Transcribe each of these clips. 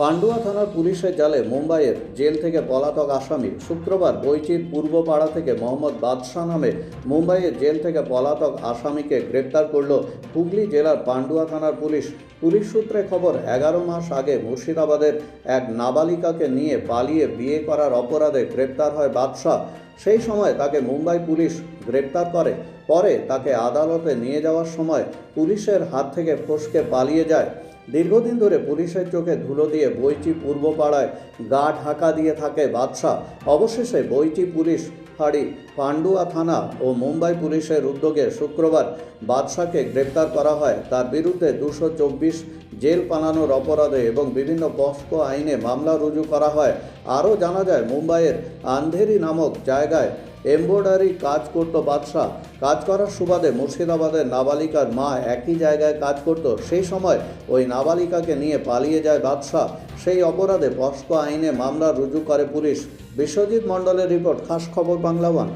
পান্ডুয়া থানার পুলিশের জালে মুম্বাইয়ের জেল থেকে পলাতক আসামি শুক্রবার বৈচির পূর্বপাড়া থেকে মোহাম্মদ বাদশাহ নামে মুম্বাইয়ের জেল থেকে পলাতক আসামিকে গ্রেপ্তার করল হুগলি জেলার পান্ডুয়া থানার পুলিশ। পুলিশ সূত্রে খবর, এগারো মাস আগে মুর্শিদাবাদের এক নাবালিকাকে নিয়ে পালিয়ে বিয়ে করার অপরাধে গ্রেপ্তার হয় বাদশাহ। সেই সময় তাকে মুম্বাই পুলিশ গ্রেপ্তার করে। পরে তাকে আদালতে নিয়ে যাওয়ার সময় পুলিশের হাত থেকে ফসকে পালিয়ে যায়। দীর্ঘদিন ধরে পুলিশের চোখে ধুলো দিয়ে বইচি পূর্বপাড়ায় গা ঢাকা দিয়ে থাকে বাদশাহ। অবশেষে বইচি পুলিশ ফাঁড়ি, পান্ডুয়া থানা ও মুম্বাই পুলিশের উদ্যোগে শুক্রবার বাদশাকে গ্রেপ্তার করা হয়। তার বিরুদ্ধে দুশো চব্বিশ জেল পালানোর অপরাধে এবং বিভিন্ন পস্কো আইনে মামলা রুজু করা হয়। আরও জানা যায়, মুম্বাইয়ের আন্ধেরি নামক জায়গায় এমব্রয়ডারি কাজ করত বাদশাহ। কাজ করার সুবাদে মুর্শিদাবাদের নাবালিকার মা একই জায়গায় কাজ করত। সেই সময় ওই নাবালিকাকে নিয়ে পালিয়ে যায় বাদশাহ। সেই অপরাধে পস্কো আইনে মামলা রুজু করে পুলিশ। বিশ্বজিৎ মণ্ডলের রিপোর্ট খাস খবর বাংলা ওয়ান।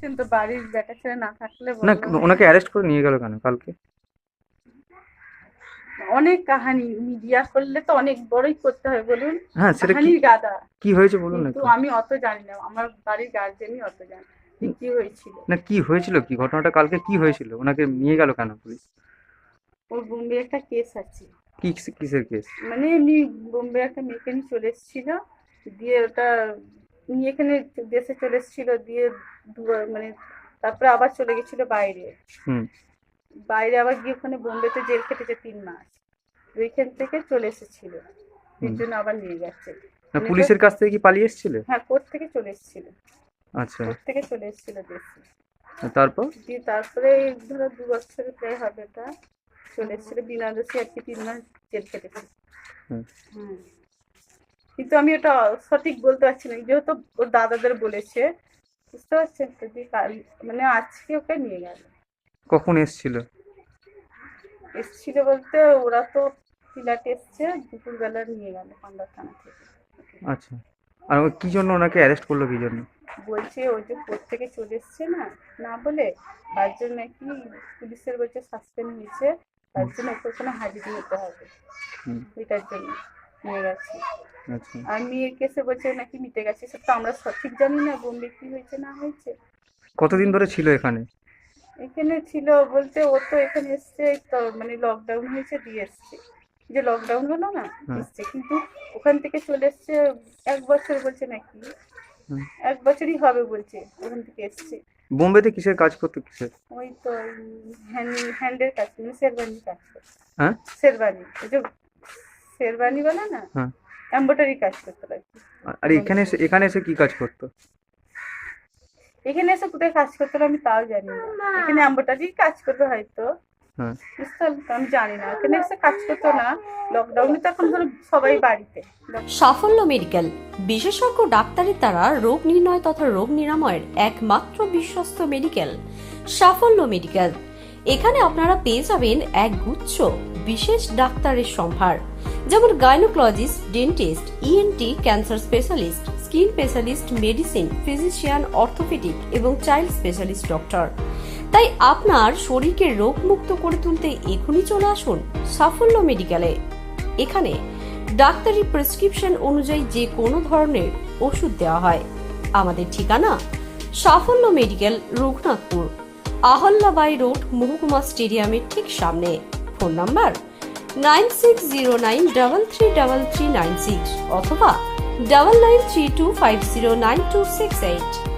কিন্তু বাড়ির বেটা ছেলে না থাকলে না ওনাকে অ্যারেস্ট করে নিয়ে গেল কেন কালকে? অনেক কাহানি মিডিয়া করলে তো অনেক বড়ই করতে হয় বলুন? হ্যাঁ সেটা কাহানির গাদা। কি হয়েছে বলুন না কিন্তু আমি অত জানি না আমার বাড়ির গার্জেনই অত জানে কি হয়েছিল। না কি হয়েছিল কি? ঘটনাটা কালকে কি হয়েছিল? ওনাকে নিয়ে গেল কেন পুলিশ? ওর বোম্বে একটা কেস আছে। কি কিসের কেস মানে এমনি বোম্বে একটা মেয়েকে নিয়ে চলে এসেছিল দিয়ে ওটা নিয়ে এখানে দেশে চলে এসেছিল দিয়ে মানে তারপরে আবার চলে গেছিল বাইরে। হুম। বাইরে আবার গিয়ে ওখানে বোম্বেতে জেল খেটেছে তিন মাস। ওইখান থেকে চলে এসেছিল। এর জন্য আবার নিয়ে না মানে পুলিশের কাছ থেকে কি পালিয়ে এসেছিল? হ্যাঁ কোর্ট থেকে চলে এসেছিল। আচ্ছা। কোর্ট থেকে চলে এসেছিল দেশে। তারপর? দিয়ে তারপরে ধরো দু বছর প্রায় হবে এটা। চলে এসেছিল। বিনা দোষী আর কি তিন মাস জেল খেটেছে। হুম। কিন্তু আমি ওটা সঠিক বলতে পারছি না। যেহেতু ওর দাদাদের বলেছে বুঝতে পারছেন? মানে আজকে ওকে নিয়ে গেল। কখন এসেছিল? এসছিল বলতে ওরা তো ফ্ল্যাটে এসছে দুপুরবেলা নিয়ে গেল পান্ডা থানা থেকে। আচ্ছা। আর ও কি জন্য ওনাকে অ্যারেস্ট করল কি জন্য? বলছে ওই যে কোর্ট থেকে চলে এসছে না না বলে তার জন্য কি পুলিশের বলছে সাসপেন্ড হয়েছে তার জন্য ওকে ওখানে হাজির হতে হবে। এটার জন্য নিয়ে গেছে। আচ্ছা। আর মেয়ের কেসে বলছে নাকি মিটে গেছে সেটা আমরা সঠিক জানি না বোম্বে কি হয়েছে না হয়েছে। কতদিন ধরে ছিল এখানে? এখানে ছিল বলতে ও তো এখানে এসছে মানে লকডাউন হয়েছে দিয়ে এসছে। যে লকডাউন হলো না হুম। এসছে কিন্তু ওখান থেকে চলে এসছে এক বছর বলছে নাকি? এক বছরই হবে বলছে ওখান থেকে এসছে। বোম্বেতে কিসের কাজ করতো কিসের? ওই তো হ্যান্ড হ্যান্ডের কাজ মানে শেরবানি কাজ করে হ্যাঁ? শেরবানি ওই যে শেরবানি বলে না? হ্যাঁ। এম্ব্রয়ডারি কাজ করতে আর এখানে এসে এখানে এসে কি কাজ করতো? এখানে এসে কোথায় কাজ করতে হবে আমি তাও জানি না। এখানে এম্ব্রয়ডারি কাজ করতে হয়তো। হ্যাঁ। বুঝতে পারলি তো? আমি জানি না। এখানে এসে কাজ করতো না। লকডাউনে তো এখন ধরো সবাই বাড়িতে। সাফল্য মেডিকেল। বিশেষজ্ঞ ডাক্তারের দ্বারা রোগ নির্ণয় তথা রোগ নিরাময়ের একমাত্র বিশ্বস্ত মেডিকেল সাফল্য মেডিকেল। এখানে আপনারা পেয়ে যাবেন এক গুচ্ছ বিশেষ ডাক্তারের সম্ভার। যেমন gynaecologist dentist ENT cancer specialist skin specialist medicine, physician, orthopaedic এবং চাইল্ড স্পেশালিস্ট ডক্টর। তাই আপনার শরীরকে রোগমুক্ত করে তুলতে এখনই চলে আসুন সাফল্য মেডিকেলে। এখানে ডাক্তারি প্রেসক্রিপশন অনুযায়ী যে কোনো ধরনের ওষুধ দেওয়া হয়। আমাদের ঠিকানা সাফল্য মেডিকেল, রঘুনাথপুর, আহল্লাবাই রোড, মহকুমা স্টেডিয়ামের ঠিক সামনে। Phone number nine six zero nine double three double three nine six অথবা 9932509268.